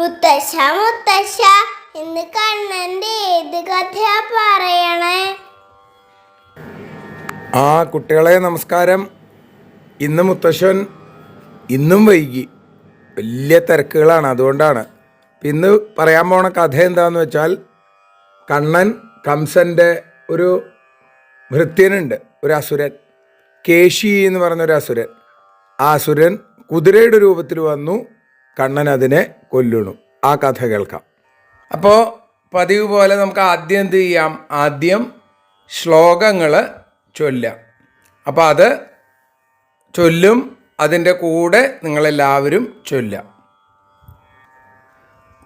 മുത്തശ്ശ മുത്തശ്ശ ഇന്ന് കണ്ണന്റെ ഏത് കഥയാ പറയണേ? ആ കുട്ടികളെ നമസ്കാരം. ഇന്ന് മുത്തശ്ശൻ ഇന്നും വൈകി. വലിയ തിരക്കുകളാണ് അതുകൊണ്ടാണ്. ഇന്ന് പറയാൻ പോണ കഥ എന്താന്ന് വെച്ചാൽ കണ്ണൻ കംസന്റെ ഒരു ഭൃത്യനുണ്ട് ഒരു അസുരൻ. കേശി എന്ന് പറഞ്ഞൊരു അസുരൻ. ആ അസുരൻ കുതിരയുടെ രൂപത്തിൽ വന്നു. കണ്ണൻ അതിനെ കൊല്ലുന്നു ആ കഥ കേൾക്കാം. അപ്പോൾ പതിവ് പോലെ നമുക്ക് ആദ്യം എന്ത് ചെയ്യാം? ആദ്യം ശ്ലോകങ്ങൾ ചൊല്ലാം അപ്പോൾ അത് ചൊല്ലും അതിന്റെ കൂടെ നിങ്ങളെല്ലാവരും ചൊല്ലാം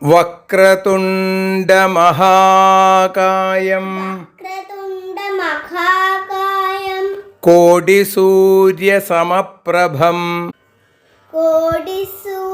വക്രതുണ്ടമഹാകായം കോടി മഹാകായം കോടിസൂര്യസമപ്രഭം കോടി സൂര്യ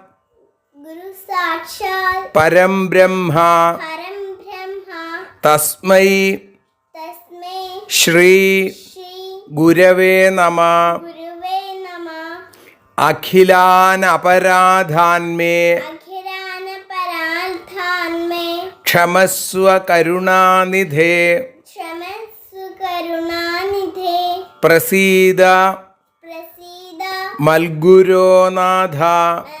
പരം ബ്രഹ്മ തസ്മൈ ശ്രീ ഗുരവേ നമ അഖിലാൻ അപരാധാന്മേ ക്ഷമസ്വ കരുണാനിധേ പ്രസീദ മൽഗുരോനാഥ ഗുരുനാഥ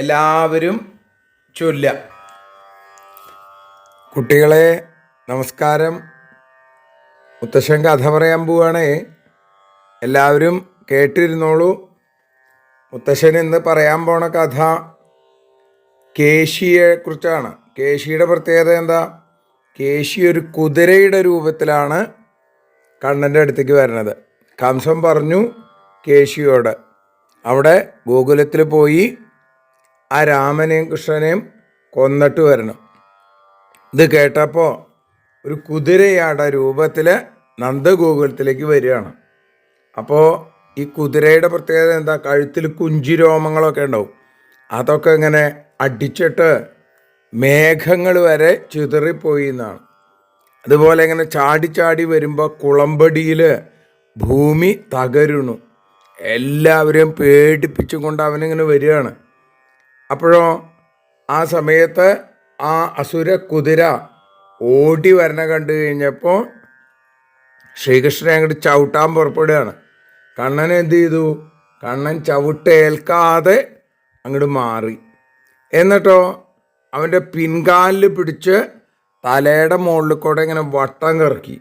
എല്ലാവരും ചൊല്ല. കുട്ടികളെ നമസ്കാരം. മുത്തശ്ശൻ കഥ പറയാൻ പോവുകയാണേ എല്ലാവരും കേട്ടിരുന്നോളൂ. മുത്തശ്ശൻ ഇന്ന് പറയാൻ പോണ കഥ കേശിയെ കുറിച്ചാണ്. കേശിയുടെ പ്രത്യേകത എന്താ? കേശി ഒരു കുതിരയുടെ രൂപത്തിലാണ് കണ്ണന്റെ അടുത്തേക്ക് വരുന്നത്. കംസം പറഞ്ഞു കേശിയോട്. അവിടെ ഗോകുലത്തിൽ പോയി ആ രാമനെയും കൃഷ്ണനെയും കൊന്നിട്ട് വരണം. ഇത് കേട്ടപ്പോൾ ഒരു കുതിരയാട രൂപത്തിൽ നന്ദഗോകുലത്തിലേക്ക് വരികയാണ്. അപ്പോൾ ഈ കുതിരയുടെ പ്രത്യേകത എന്താ? കഴുത്തിൽ കുഞ്ചി രോമങ്ങളൊക്കെ ഉണ്ടാവും. അതൊക്കെ ഇങ്ങനെ അടിച്ചിട്ട് മേഘങ്ങൾ വരെ ചിതറിപ്പോയി എന്നാണ്. അതുപോലെ ഇങ്ങനെ ചാടി ചാടി വരുമ്പോൾ കുളമ്പടിയിൽ ഭൂമി തകരുണു എല്ലാവരെയും പേടിപ്പിച്ചും കൊണ്ട് അവനിങ്ങനെ വരികയാണ്. അപ്പോഴോ ആ സമയത്ത് ആ അസുര കുതിര ഓടി വരണ കണ്ടു കഴിഞ്ഞപ്പോൾ ശ്രീകൃഷ്ണനെ അങ്ങോട്ട് ചവിട്ടാൻ പുറപ്പെടുകയാണ്. കണ്ണൻ എന്ത് ചെയ്തു? കണ്ണൻ ചവിട്ടേൽക്കാതെ അങ്ങോട്ട് മാറി. എന്നിട്ടോ അവന്റെ പിൻകാലിൽ പിടിച്ച് തലയുടെ മുകളിൽ കൂടെ ഇങ്ങനെ വട്ടം കറക്കി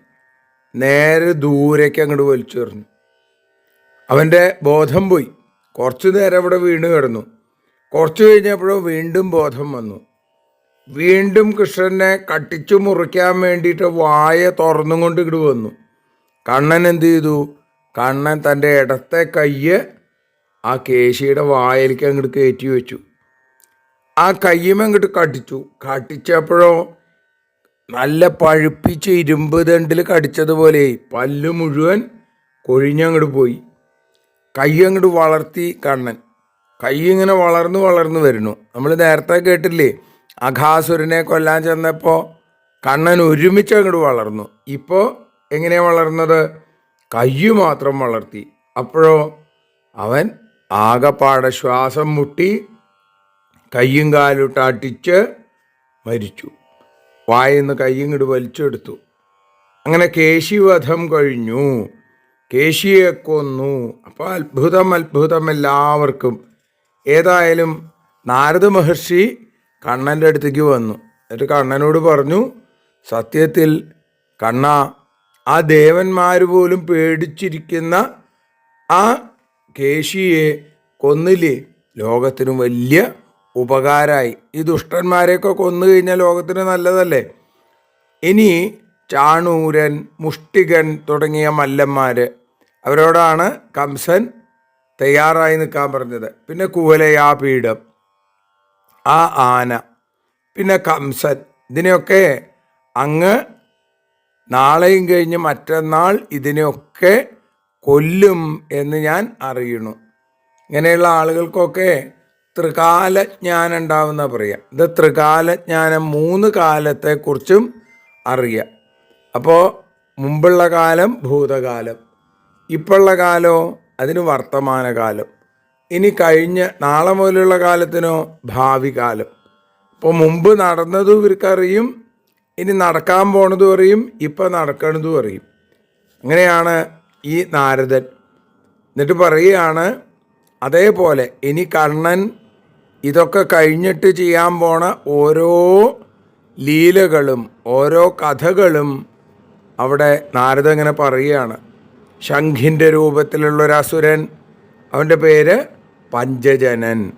നേരെ ദൂരേക്ക് അങ്ങോട്ട് വലിച്ചെറിഞ്ഞു. അവന്റെ ബോധം പോയി. കുറച്ചു നേരം അവിടെ വീണ് കിടന്നു. കുറച്ച് കഴിഞ്ഞപ്പോഴും വീണ്ടും ബോധം വന്നു. വീണ്ടും കൃഷ്ണനെ കട്ടിച്ചു മുറിക്കാൻ വേണ്ടിയിട്ട് വായ തുറന്നും കൊണ്ട് ഇങ്ങോട്ട് വന്നു. കണ്ണൻ എന്ത് ചെയ്തു? കണ്ണൻ തന്റെ ഇടത്തെ കയ്യ് ആ കേശിയുടെ വായലേക്ക് അങ്ങോട്ട് കയറ്റി വെച്ചു. ആ കയ്യും അങ്ങോട്ട് കടിച്ചു. കടിച്ചപ്പോഴോ നല്ല പഴുപ്പിച്ച് ഇരുമ്പ് ദണ്ടിൽ കടിച്ചതുപോലെ പല്ല് മുഴുവൻ കൊഴിഞ്ഞങ്ങോട്ട് പോയി. കൈ അങ്ങോട്ട് വളർത്തി കണ്ണൻ. കൈ ഇങ്ങനെ വളർന്നു വളർന്നു വരുന്നു. നമ്മൾ നേരത്തെ കേട്ടില്ലേ? അഘാസുരനെ കൊല്ലാൻ ചെന്നപ്പോൾ കണ്ണൻ ഒരുമിച്ച് അങ്ങോട്ട് വളർന്നു. ഇപ്പോൾ എങ്ങനെയാണ് വളർന്നത്? കൈ മാത്രം വളർത്തി. അപ്പോഴോ അവൻ ആകപ്പാടെ ശ്വാസം മുട്ടി കയ്യും കാലിട്ട് അടിച്ച് മരിച്ചു. വായിന്ന് കയ്യിങ്ങോട്ട് വലിച്ചെടുത്തു. അങ്ങനെ കേശിവധം കഴിഞ്ഞു. കേശിയെ കൊന്നു. അപ്പോൾ അത്ഭുതം അത്ഭുതം എല്ലാവർക്കും. ഏതായാലും നാരദ മഹർഷി കണ്ണന്റെ അടുത്തേക്ക് വന്നു. എന്നിട്ട് കണ്ണനോട് പറഞ്ഞു സത്യത്തിൽ കണ്ണ ആ ദേവന്മാർ പോലും പേടിച്ചിരിക്കുന്ന ആ കേശിയെ കൊന്നില്ലേ? ലോകത്തിന് വലിയ ഉപകാരമായി ഈ ദുഷ്ടന്മാരെയൊക്കെ കൊന്നു കഴിഞ്ഞാൽ ലോകത്തിന് നല്ലതല്ലേ? ഇനി ചാണൂരൻ മുഷ്ടികൻ തുടങ്ങിയ മല്ലന്മാർ അവരോടാണ് കംസൻ തയ്യാറായി നിൽക്കാൻ പറഞ്ഞത്. പിന്നെ കുവലയാപീഠം ആ ആന പിന്നെ കംസൻ. ഇതിനെയൊക്കെ അങ്ങ് നാളെയും കഴിഞ്ഞ് മറ്റന്നാൾ ഇതിനെയൊക്കെ കൊല്ലും എന്ന് ഞാൻ അറിയണു ഇങ്ങനെയുള്ള ആളുകൾക്കൊക്കെ ത്രികാലജ്ഞാനം ഉണ്ടാവുന്ന പറയാം. ഇത് ത്രികാലജ്ഞാനം മൂന്ന് കാലത്തെക്കുറിച്ചും അറിയാം. അപ്പോൾ മുമ്പുള്ള കാലം ഭൂതകാലം. ഇപ്പോഴുള്ള കാലമോ അതിന് വർത്തമാനകാലം. ഇനി കഴിഞ്ഞ് നാളെ മുതലുള്ള കാലത്തിനോ ഭാവി കാലം ഇപ്പോൾ മുമ്പ് നടന്നതും ഇവർക്കറിയും ഇനി നടക്കാൻ പോണതും അറിയും ഇപ്പം നടക്കണതും അറിയും. അങ്ങനെയാണ് ഈ നാരദൻ. എന്നിട്ട് പറയുകയാണ് അതേപോലെ ഇനി കണ്ണൻ ഇതൊക്കെ കഴിഞ്ഞിട്ട് ചെയ്യാൻ പോണ ഓരോ ലീലകളും ഓരോ കഥകളും അവിടെ നാരദ ഇങ്ങനെ പറയുകയാണ്. ശംഖിന്റെ രൂപത്തിലുള്ള ഒരു അസുരൻ. അവന്റെ പേര് പഞ്ചജനൻ.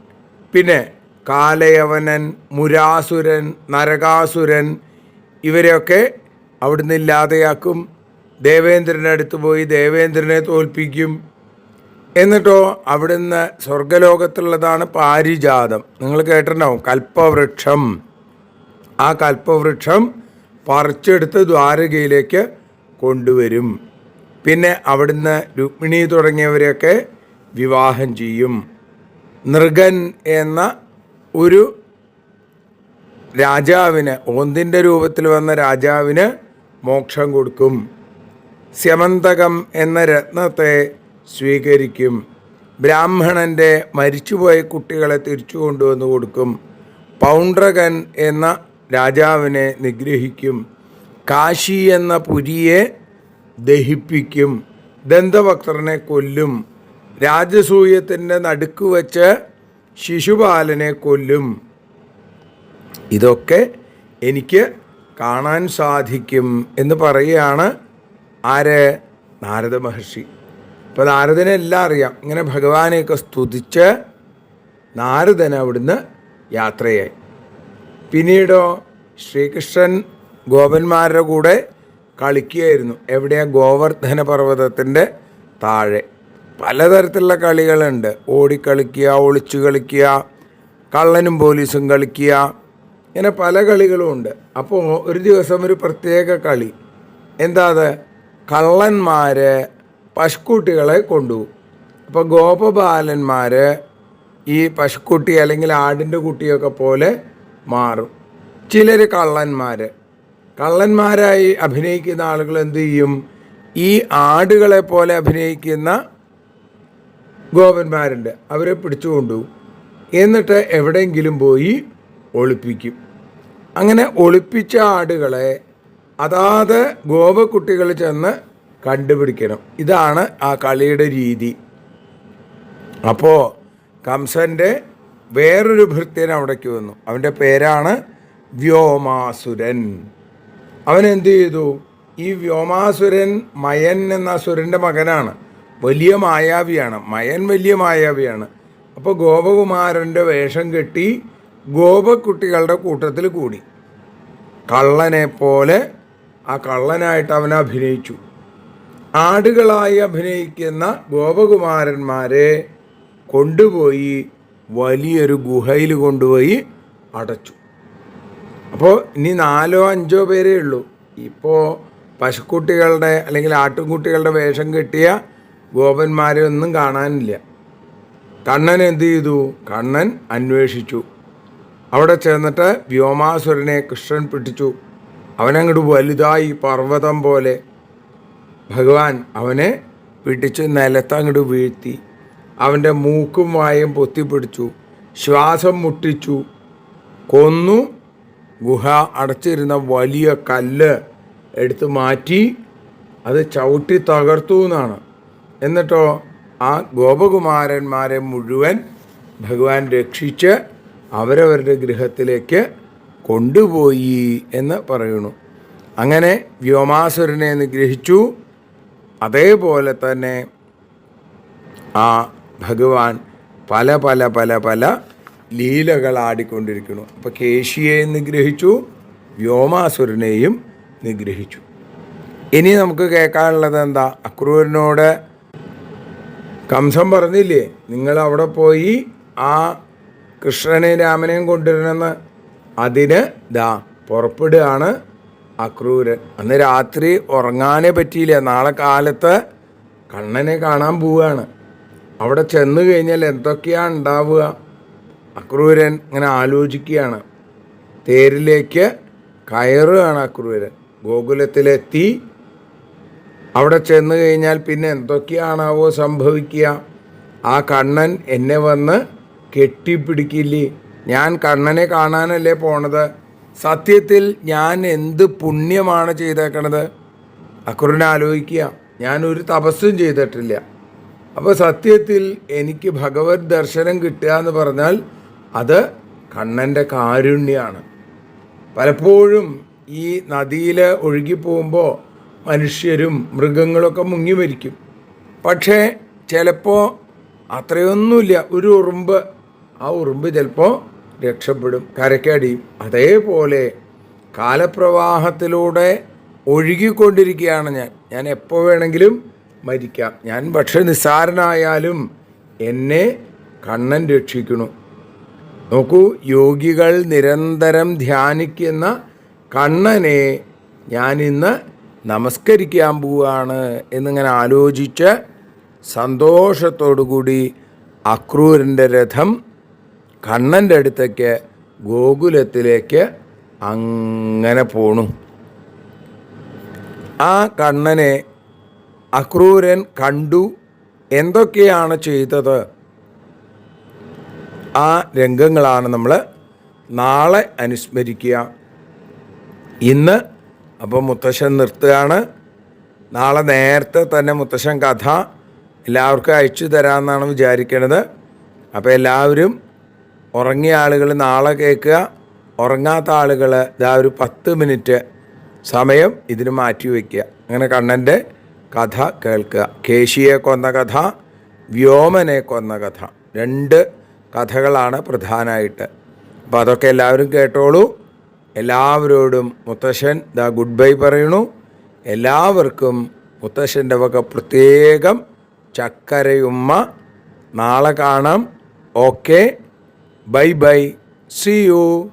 പിന്നെ കാലയവനൻ മുരാസുരൻ നരകാസുരൻ ഇവരെയൊക്കെ അവിടുന്ന് ഇല്ലാതെയാക്കും. ദേവേന്ദ്രന്റെ അടുത്ത് പോയി ദേവേന്ദ്രനെ തോൽപ്പിക്കും. എന്നിട്ടോ അവിടുന്ന് സ്വർഗലോകത്തുള്ളതാണ് പാരിജാതം. നിങ്ങൾ കേട്ടിട്ടുണ്ടാവും കൽപ്പവൃക്ഷം. ആ കൽപ്പവൃക്ഷം പറിച്ചെടുത്ത് ദ്വാരകയിലേക്ക് കൊണ്ടുവരും. പിന്നെ അവിടുന്ന് രുക്മിണി തുടങ്ങിയവരെയൊക്കെ വിവാഹം ചെയ്യും. നൃഗൻ എന്ന ഒരു രാജാവിന് ഓന്തിന്റെ രൂപത്തിൽ വന്ന രാജാവിന് മോക്ഷം കൊടുക്കും. സ്യമന്തകം എന്ന രത്നത്തെ സ്വീകരിക്കും. ബ്രാഹ്മണന്റെ മരിച്ചുപോയ കുട്ടികളെ തിരിച്ചു കൊണ്ടുവന്ന് കൊടുക്കും. പൗണ്ട്രകൻ എന്ന രാജാവിനെ നിഗ്രഹിക്കും. കാശി എന്ന പുരിയെ ദഹിപ്പിക്കും. ദന്തഭക്തനെ കൊല്ലും. രാജസൂയത്തിന്റെ നടുക്ക് വച്ച് ശിശുപാലനെ കൊല്ലും. ഇതൊക്കെ എനിക്ക് കാണാൻ സാധിക്കും എന്ന് പറയുകയാണ് ആര്? നാരദ മഹർഷി. അപ്പോൾ നാരദനെ എല്ലാം അറിയാം. ഇങ്ങനെ ഭഗവാനെയൊക്കെ സ്തുതിച്ച് നാരദൻ അവിടുന്ന് യാത്രയായി. പിന്നീടോ ശ്രീകൃഷ്ണൻ ഗോപന്മാരുടെ കൂടെ കളിക്കുകയായിരുന്നു. എവിടെയാ ഗോവർദ്ധന പർവതത്തിന്റെ താഴെ. പലതരത്തിലുള്ള കളികളുണ്ട്. ഓടിക്കളിക്കുക ഒളിച്ചു കളിക്കുക കള്ളനും പോലീസും കളിക്കുക ഇങ്ങനെ പല കളികളും ഉണ്ട്. അപ്പോൾ ഒരു ദിവസം ഒരു പ്രത്യേക കളി. എന്താ അത്? കള്ളന്മാർ പശുക്കുട്ടികളെ കൊണ്ടുപോകും. അപ്പോൾ ഗോപബാലന്മാർ ഈ പശുക്കുട്ടി അല്ലെങ്കിൽ ആടിന്റെ കുട്ടിയൊക്കെ പോലെ മാറും. ചിലർ കള്ളന്മാർ കള്ളന്മാരായി അഭിനയിക്കുന്ന ആളുകൾ എന്ത് ചെയ്യും? ഈ ആടുകളെ പോലെ അഭിനയിക്കുന്ന ഗോപന്മാരുണ്ട്. അവരെ പിടിച്ചുകൊണ്ടു എന്നിട്ട് എവിടെയെങ്കിലും പോയി ഒളിപ്പിക്കും. അങ്ങനെ ഒളിപ്പിച്ച ആടുകളെ അതാത് ഗോപക്കുട്ടികൾ ചെന്ന് കണ്ടുപിടിക്കണം. ഇതാണ് ആ കളിയുടെ രീതി. അപ്പോൾ കംസന്റെ വേറൊരു ഭൃത്യൻ അവിടേക്ക് വന്നു. അവന്റെ പേരാണ് വ്യോമാസുരൻ. അവൻ എന്ത് ചെയ്തു ഈ വ്യോമാസുരൻ മയൻ എന്ന അസുരന്റെ മകനാണ്. വലിയ മായാവിയാണ്. മയൻ വലിയ മായാവിയാണ്. അപ്പോൾ ഗോപകുമാരന്റെ വേഷം കെട്ടി ഗോപക്കുട്ടികളുടെ കൂട്ടത്തിൽ കൂടി. കള്ളനെ പോലെ ആ കള്ളനായിട്ട് അവൻ അഭിനയിച്ചു. ആടുകളായി അഭിനയിക്കുന്ന ഗോപകുമാരന്മാരെ കൊണ്ടുപോയി വലിയൊരു ഗുഹയിൽ കൊണ്ടുപോയി അടച്ചു. അപ്പോൾ ഇനി നാലോ അഞ്ചോ പേരേ ഉള്ളൂ. ഇപ്പോൾ പശുക്കുട്ടികളുടെ അല്ലെങ്കിൽ ആട്ടുംകുട്ടികളുടെ വേഷം കെട്ടിയ ഗോപന്മാരെ ഒന്നും കാണാനില്ല. കണ്ണൻ എന്തു ചെയ്തു? കണ്ണൻ അന്വേഷിച്ചു. അവിടെ ചെന്നിട്ട് വ്യോമാസുരനെ കൃഷ്ണൻ പിടിച്ചു. അവനങ്ങോട്ട് വലുതായി പർവതം പോലെ. ഭഗവാൻ അവനെ പിടിച്ച് നിലത്തങ്ങോട്ട് വീഴ്ത്തി. അവന്റെ മൂക്കും വായും പൊത്തിപ്പിടിച്ചു. ശ്വാസം മുട്ടിച്ചു. കൊന്നു ഗുഹ അടച്ചിരുന്ന വലിയ കല്ല് എടുത്ത് മാറ്റി അത് ചവിട്ടി തകർത്തു എന്നാണ്. എന്നിട്ടോ ആ ഗോപകുമാരന്മാരെ മുഴുവൻ ഭഗവാൻ രക്ഷിച്ച് അവരവരുടെ ഗൃഹത്തിലേക്ക് കൊണ്ടുപോയി എന്ന് പറയുന്നു. അങ്ങനെ വ്യോമാസുരനെ നിഗ്രഹിച്ചു. അതേപോലെ തന്നെ ആ ഭഗവാൻ പല പല പല പല ലീലകൾ ആടിക്കൊണ്ടിരിക്കുന്നു അപ്പോൾ കേശിയെ നിഗ്രഹിച്ചു വ്യോമാസുരനെയും നിഗ്രഹിച്ചു. ഇനി നമുക്ക് കേൾക്കാനുള്ളത് എന്താ? അക്രൂരനോട് കംസം പറഞ്ഞില്ലേ നിങ്ങൾ അവിടെ പോയി ആ കൃഷ്ണനെയും രാമനെയും കൊണ്ടുവരണമെന്ന്. അതിന് ദാ പുറപ്പെടുകയാണ് അക്രൂരൻ. അന്ന് രാത്രി ഉറങ്ങാനേ പറ്റിയില്ല. നാളെ കാലത്ത് കണ്ണനെ കാണാൻ പോവുകയാണ്. അവിടെ ചെന്ന് കഴിഞ്ഞാൽ എന്തൊക്കെയാണ് ഉണ്ടാവുക? അക്രൂരൻ ഇങ്ങനെ ആലോചിക്കുകയാണ്. തേരിലേക്ക് കയറുകയാണ് അക്രൂരൻ. ഗോകുലത്തിലെത്തി. അവിടെ ചെന്ന് കഴിഞ്ഞാൽ പിന്നെ എന്തൊക്കെയാണാവോ സംഭവിക്കുക. ആ കണ്ണൻ എന്നെ വന്ന് കെട്ടിപ്പിടിക്കില്ലേ? ഞാൻ കണ്ണനെ കാണാനല്ലേ പോണത്? സത്യത്തിൽ ഞാൻ എന്ത് പുണ്യമാണ് ചെയ്തേക്കണത്? അക്രൂരൻ ആലോചിക്കുക. ഞാനൊരു തപസ്സും ചെയ്തിട്ടില്ല. അപ്പോൾ സത്യത്തിൽ എനിക്ക് ഭഗവത് ദർശനം കിട്ടുക എന്ന് പറഞ്ഞാൽ അത് കണ്ണന്റെ കാരുണ്യമാണ് പലപ്പോഴും ഈ നദിയിൽ ഒഴുകിപ്പോകുമ്പോൾ മനുഷ്യരും മൃഗങ്ങളൊക്കെ മുങ്ങി മരിക്കും. പക്ഷേ ചിലപ്പോൾ അത്രയൊന്നുമില്ല. ഒരു ഉറുമ്പ്. ആ ഉറുമ്പ് ചിലപ്പോൾ രക്ഷപ്പെടും കരക്കടിയും അതേപോലെ കാലപ്രവാഹത്തിലൂടെ ഒഴുകിക്കൊണ്ടിരിക്കുകയാണ് ഞാൻ. ഞാൻ എപ്പോൾ വേണമെങ്കിലും മരിക്കാം. ഞാൻ പക്ഷെ നിസ്സാരനായാലും എന്നെ കണ്ണൻ രക്ഷിക്കണു നോക്കൂ യോഗികൾ നിരന്തരം ധ്യാനിക്കുന്ന കണ്ണനെ ഞാനിന്ന് നമസ്കരിക്കാൻ പോവുകയാണ് എന്നിങ്ങനെ ആലോചിച്ച് സന്തോഷത്തോടുകൂടി അക്രൂരന്റെ രഥം കണ്ണന്റെ അടുത്തേക്ക് ഗോകുലത്തിലേക്ക് അങ്ങനെ പോണു. ആ കണ്ണനെ അക്രൂരൻ കണ്ടു. എന്തൊക്കെയാണ് ചെയ്തത്? ആ രംഗങ്ങളാണ് നമ്മൾ നാളെ അനുസ്മരിക്കുക. ഇന്ന് അപ്പോൾ മുത്തശ്ശൻ നിർത്തുകയാണ്. നാളെ നേരത്തെ തന്നെ മുത്തശ്ശൻ കഥ എല്ലാവർക്കും അയച്ചു തരാമെന്നാണ് വിചാരിക്കണത്. അപ്പോൾ എല്ലാവരും ഉറങ്ങിയ ആളുകൾ നാളെ കേൾക്കുക. ഉറങ്ങാത്ത ആളുകൾ ഇതാ ഒരു പത്ത് മിനിറ്റ് സമയം ഇതിന് മാറ്റി വയ്ക്കുക. അങ്ങനെ കണ്ണന്റെ കഥ കേൾക്കുക. കേശിയെ കൊന്ന കഥ വ്യോമനെ കൊന്ന കഥ. രണ്ട് കഥകളാണ് പ്രധാനമായിട്ട് അപ്പോൾ അതൊക്കെ എല്ലാവരും കേട്ടോളൂ. എല്ലാവരോടും മുത്തശ്ശൻ ദ ഗുഡ് ബൈ പറയണു എല്ലാവർക്കും മുത്തശ്ശന്റെ വക പ്രത്യേകം ചക്കരയുമ്മ. നാളെ കാണാം. Okay. Bye bye. See you